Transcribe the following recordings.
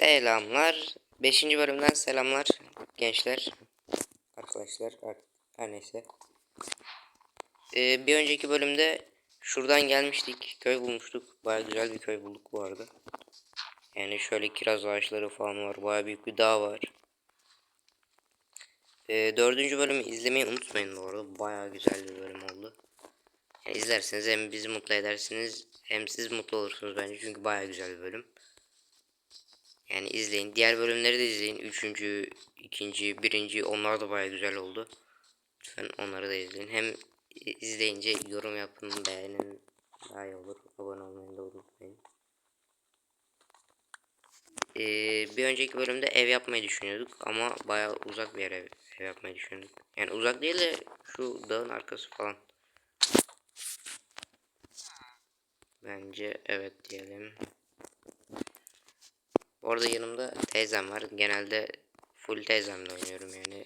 Selamlar. 5. bölümden selamlar gençler. Arkadaşlar her neyse. Ee, bir önceki bölümde şuradan gelmiştik. Köy bulmuştuk. Baya güzel bir köy bulduk bu arada. Yani şöyle kiraz ağaçları falan var. Baya büyük bir dağ var. Ee, dördüncü bölümü izlemeyi unutmayın bu arada. Baya güzel bir bölüm oldu. Yani izlerseniz hem bizi mutlu edersiniz hem siz mutlu olursunuz bence. Çünkü baya güzel bir bölüm. Yani izleyin. Diğer bölümleri de izleyin. Üçüncü, ikinci, birinci onlar da baya güzel oldu. Lütfen onları da izleyin. Hem izleyince yorum yapın, beğenin daha iyi olur. Abone olmayı da unutmayın. Ee, bir önceki bölümde ev yapmayı düşünüyorduk ama baya uzak bir yere ev, yapmayı düşünüyorduk. Yani uzak değil de şu dağın arkası falan. Bence evet diyelim. Orada yanımda teyzem var. Genelde full teyzemle oynuyorum yani.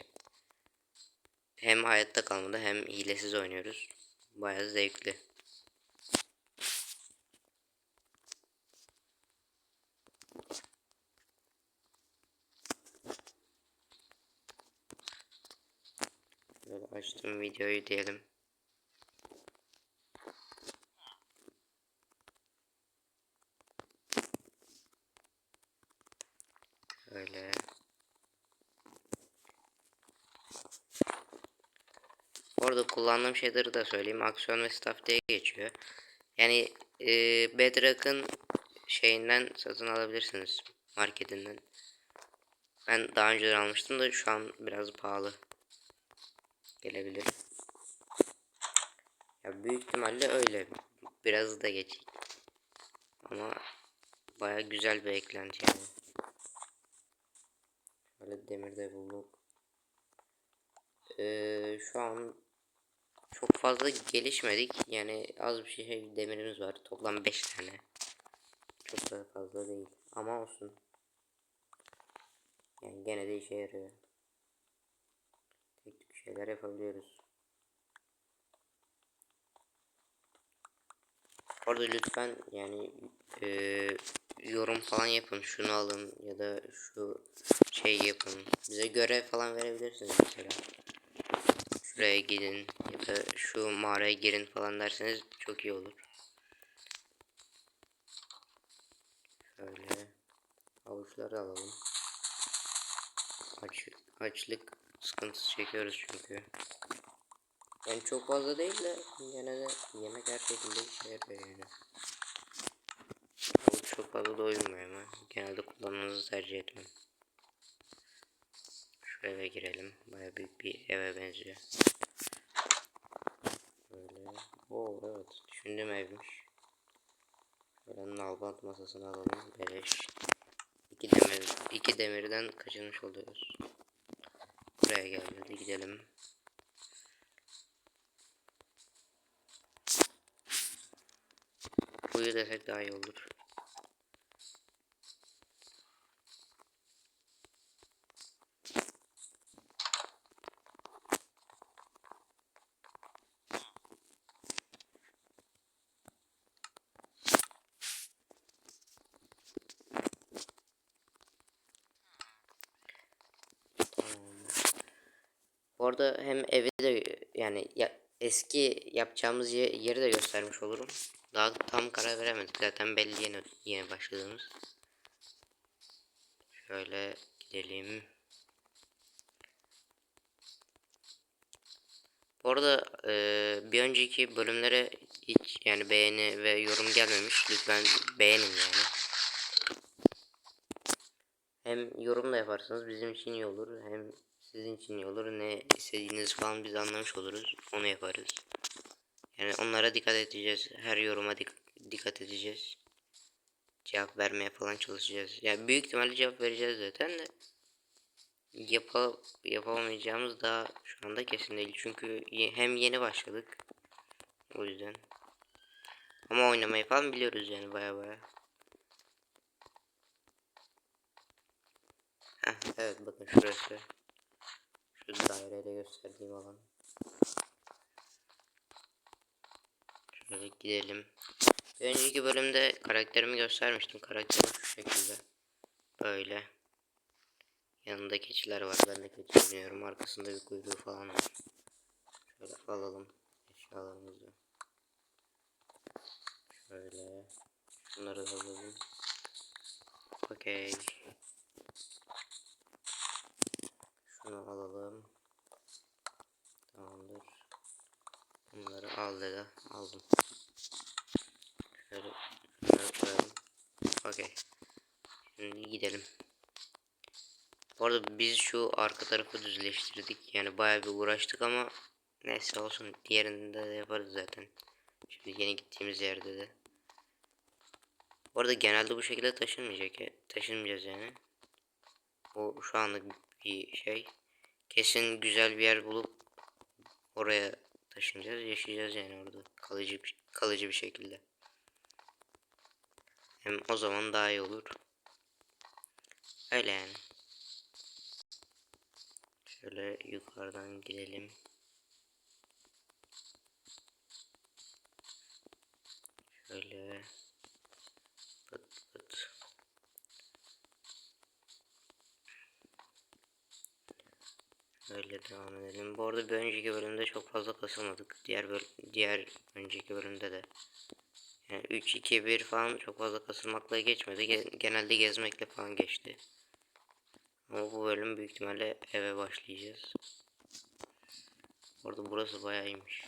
Hem hayatta kalmada hem hilesiz oynuyoruz. Bayağı zevkli. Açtım videoyu diyelim. Öyle. Orada kullandığım şeyleri de söyleyeyim. Aksiyon ve staff diye geçiyor. Yani e, Bedrock'ın şeyinden satın alabilirsiniz. Marketinden. Ben daha önceden almıştım da şu an biraz pahalı. Gelebilir. Ya büyük ihtimalle öyle. Biraz da geç. Ama baya güzel bir eklenti yani. Şöyle demir de bulduk. Ee, şu an çok fazla gelişmedik. Yani az bir şey demirimiz var. Toplam 5 tane. Çok da fazla değil. Ama olsun. Yani gene de işe yarıyor. Tek tük şeyler yapabiliyoruz. Orada lütfen yani e, yorum falan yapın. Şunu alın ya da şu şey yapın. Bize görev falan verebilirsiniz mesela. Şuraya gidin ya da şu mağaraya girin falan derseniz çok iyi olur. Şöyle avuçları alalım. Aç, açlık sıkıntısı çekiyoruz çünkü. Yani çok fazla değil de gene de yemek her şekilde işe yarıyor yani. Avuç çok fazla doymuyor ama genelde kullanmanızı tercih etmem. Eve girelim. Baya büyük bir eve benziyor. Böyle. Oo evet. Düşündüğüm evmiş. Böyle nalbant masasını alalım. Beleş. İki demir, iki demirden kaçırmış oluyoruz. Buraya geldi. Hadi gidelim. Kuyu desek daha iyi olur. Bu arada hem evi de yani ya, eski yapacağımız ye- yeri de göstermiş olurum. Daha tam karar veremedik zaten belli yeni yeni başladığımız. Şöyle gidelim. Bu arada e, bir önceki bölümlere hiç yani beğeni ve yorum gelmemiş. Lütfen beğenin yani. Hem yorum da yaparsanız bizim için iyi olur. Hem sizin için iyi olur. Ne istediğiniz falan biz anlamış oluruz. Onu yaparız. Yani onlara dikkat edeceğiz. Her yoruma dik- dikkat edeceğiz. Cevap vermeye falan çalışacağız. Yani büyük ihtimalle cevap vereceğiz zaten de. Yapa yapamayacağımız daha şu anda kesin değil. Çünkü hem yeni başladık. O yüzden. Ama oynamayı falan biliyoruz yani baya baya. Evet bakın şurası. Şu daireyle gösterdiğim alan. Şöyle gidelim. Bir önceki bölümde karakterimi göstermiştim. Karakterim şu şekilde. Böyle. Yanında keçiler var. Ben de keçi biniyorum. Arkasında bir kuyruğu falan var. Şöyle alalım eşyalarımızı. Şöyle. Şunları da alalım. Okey. Şunu alalım. Tamamdır. Bunları al dedi. Aldım. Şöyle şunları koyalım. Okey. Şimdi gidelim. Bu arada biz şu arka tarafı düzleştirdik. Yani bayağı bir uğraştık ama neyse olsun. Diğerinde de yaparız zaten. Şimdi yeni gittiğimiz yerde de. Bu arada genelde bu şekilde taşınmayacak. ya- Taşınmayacağız yani. Bu şu anlık bir şey. Kesin güzel bir yer bulup oraya taşınacağız. Yaşayacağız yani orada. Kalıcı kalıcı bir şekilde. Hem o zaman daha iyi olur. Öyle yani. Şöyle yukarıdan gidelim. Şöyle pıt pıt. Öyle devam edelim. Bu arada bir önceki bölümde çok fazla kasılmadık. Diğer böl diğer önceki bölümde de. Yani 3 2 1 falan çok fazla kasılmakla geçmedi. Ge- genelde gezmekle falan geçti. Ama bu bölüm büyük ihtimalle eve başlayacağız. Orada burası bayağı iyiymiş.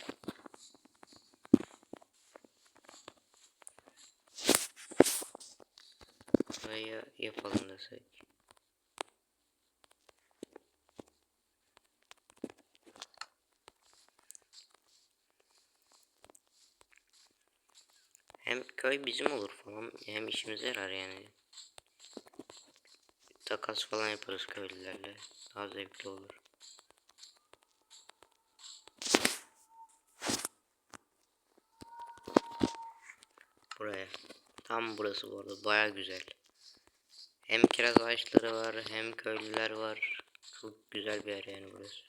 Burayı yapalım desek. Hem köy bizim olur falan hem işimize yarar yani. Takas falan yaparız köylülerle. Daha zevkli olur. Buraya. Tam burası bu arada baya güzel. Hem kiraz ağaçları var hem köylüler var. Çok güzel bir yer yani burası.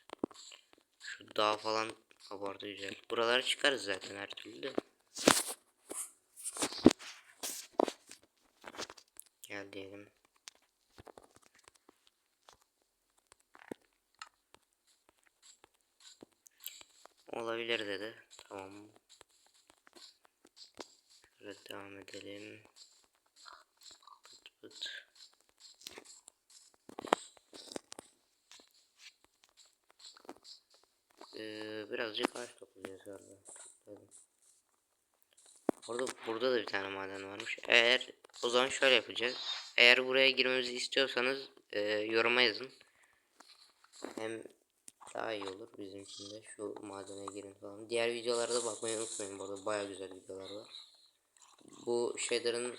Şu dağ falan abartı güzel. Buralara çıkarız zaten her türlü de. Gel diyelim. Olabilir dedi. Tamam. Şöyle devam edelim. Pıt pıt. Ee, birazcık ağaç toplayacağız galiba. Topladım. Orada burada da bir tane maden varmış. Eğer o zaman şöyle yapacağız. Eğer buraya girmemizi istiyorsanız e, yoruma yazın. Hem daha iyi olur bizim için de şu madene girin falan. Diğer videolarda bakmayı unutmayın bu arada baya güzel videolar var. Bu şeylerin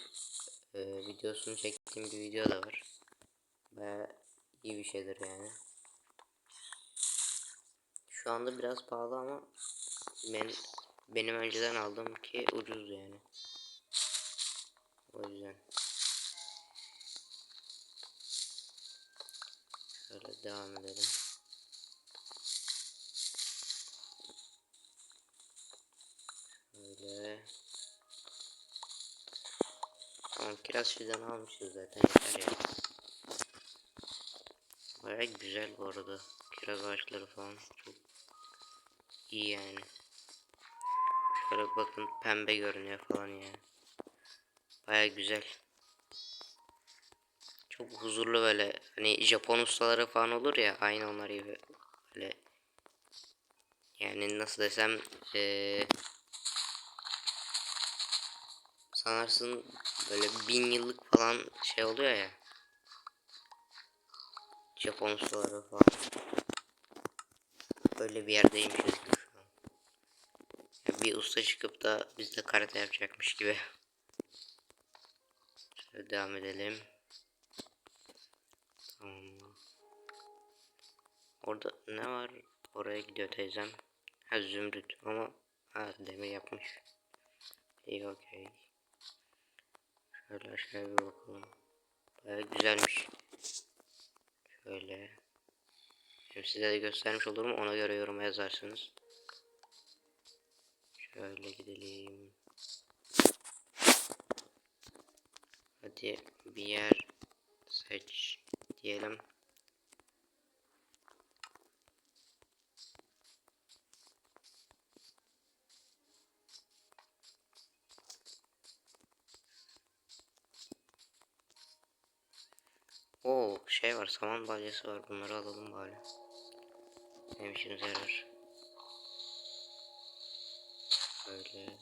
e, videosunu çektiğim bir video da var. Baya iyi bir şeydir yani. Şu anda biraz pahalı ama ben benim önceden aldığım ki ucuz yani. O yüzden. Şöyle devam edelim. Şöyle. Tamam kiraz fidan almışız zaten yeter ya. Baya güzel bu arada. Kiraz ağaçları falan çok iyi yani. Şöyle bakın pembe görünüyor falan ya. Baya güzel. Çok huzurlu böyle. Hani Japon ustaları falan olur ya aynı onlar gibi. Böyle. Yani nasıl desem eee sanarsın böyle bin yıllık falan şey oluyor ya. Japon ustaları falan. Böyle bir yerdeymişiz bir usta çıkıp da bizde karate yapacakmış gibi. Şöyle devam edelim. Tamam. Orada ne var? Oraya gidiyor teyzem. Ha zümrüt ama ha demir yapmış. İyi okey. Şöyle aşağıya bir bakalım. Baya güzelmiş. Şöyle. Hem size de göstermiş olurum ona göre yoruma yazarsınız. Şöyle gidelim. Hadi bir yer seç diyelim. Oo şey var saman balyası var bunları alalım bari. Benim işimize yarar. Böyle.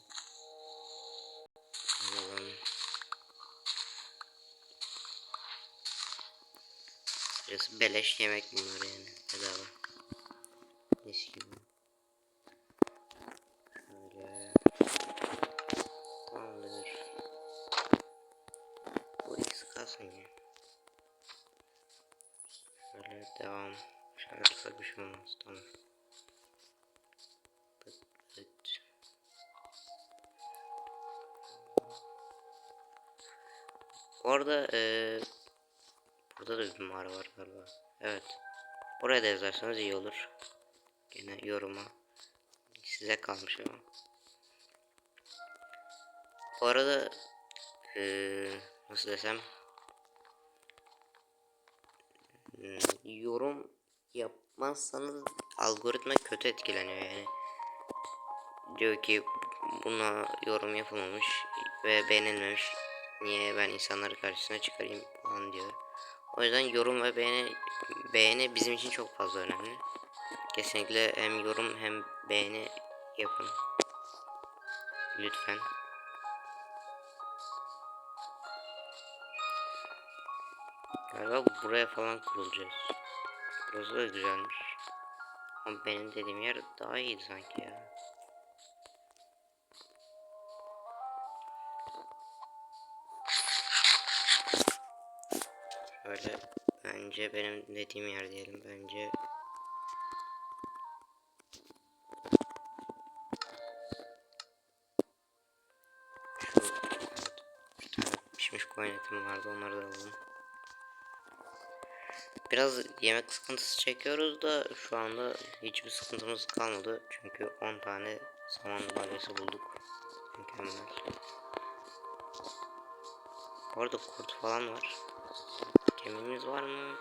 Alalım. Burası beleş yemek bunlar yani. Bedava. Mis gibi. Bu arada eee burada da bir mağara var galiba. Evet. Buraya da yazarsanız iyi olur. Gene yoruma. Size kalmış ama. Bu arada eee nasıl desem Hmm, yorum yapmazsanız algoritma kötü etkileniyor yani. Diyor ki buna yorum yapılmamış ve beğenilmemiş. Niye ben insanları karşısına çıkarayım falan diyor. O yüzden yorum ve beğeni beğeni bizim için çok fazla önemli. Kesinlikle hem yorum hem beğeni yapın. Lütfen. Galiba buraya falan kurulacağız. Burası da güzelmiş. Ama benim dediğim yer daha iyiydi sanki ya. Şöyle bence benim dediğim yer diyelim bence. Pişmiş koyun etim vardı onları da alalım. Biraz yemek sıkıntısı çekiyoruz da şu anda hiçbir sıkıntımız kalmadı. Çünkü 10 tane saman balyası bulduk. Mükemmel. Bu arada kurt falan var. Kemiğimiz var mı?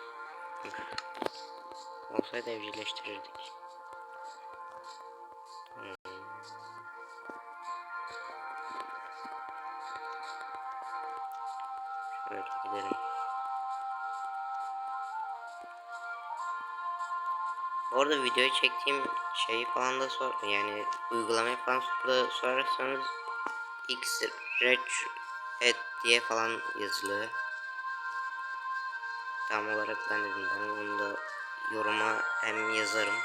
Olsaydı evcilleştirirdik. Tamam. Şöyle gidelim. Bu arada çektiğim şeyi falan da sor yani uygulamayı falan da sorarsanız x et diye falan yazılıyor. Tam olarak ben de bilmiyorum. Onu da yoruma hem yazarım.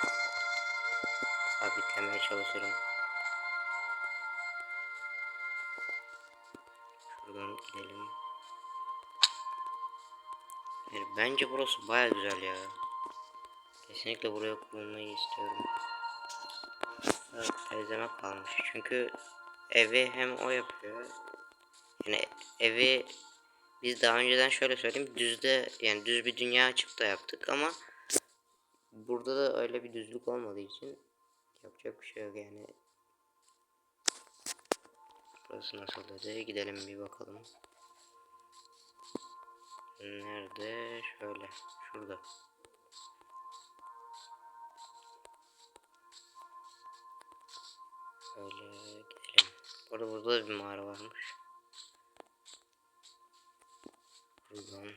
Sabitlemeye çalışırım. Şuradan gidelim. Yani bence burası baya güzel ya. Kesinlikle buraya kurulmayı istiyorum. Evet, teyzeme kalmış. Çünkü evi hem o yapıyor. Yani evi biz daha önceden şöyle söyleyeyim düzde yani düz bir dünya açıp da yaptık ama burada da öyle bir düzlük olmadığı için yapacak bir şey yok yani. Burası nasıl dedi gidelim bir bakalım. Nerede? Şöyle. Şurada. Şöyle gidelim. Burada burada da bir mağara varmış. Buradan.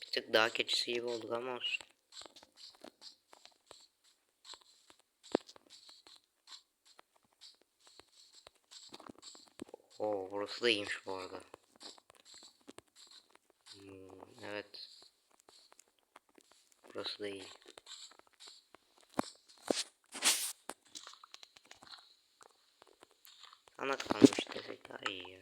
Bir tık dağ keçisi gibi olduk ama olsun. Oo burası da iyiymiş bu arada. Hmm, evet. Burası da iyi. Ana kalmış desek daha iyi ya.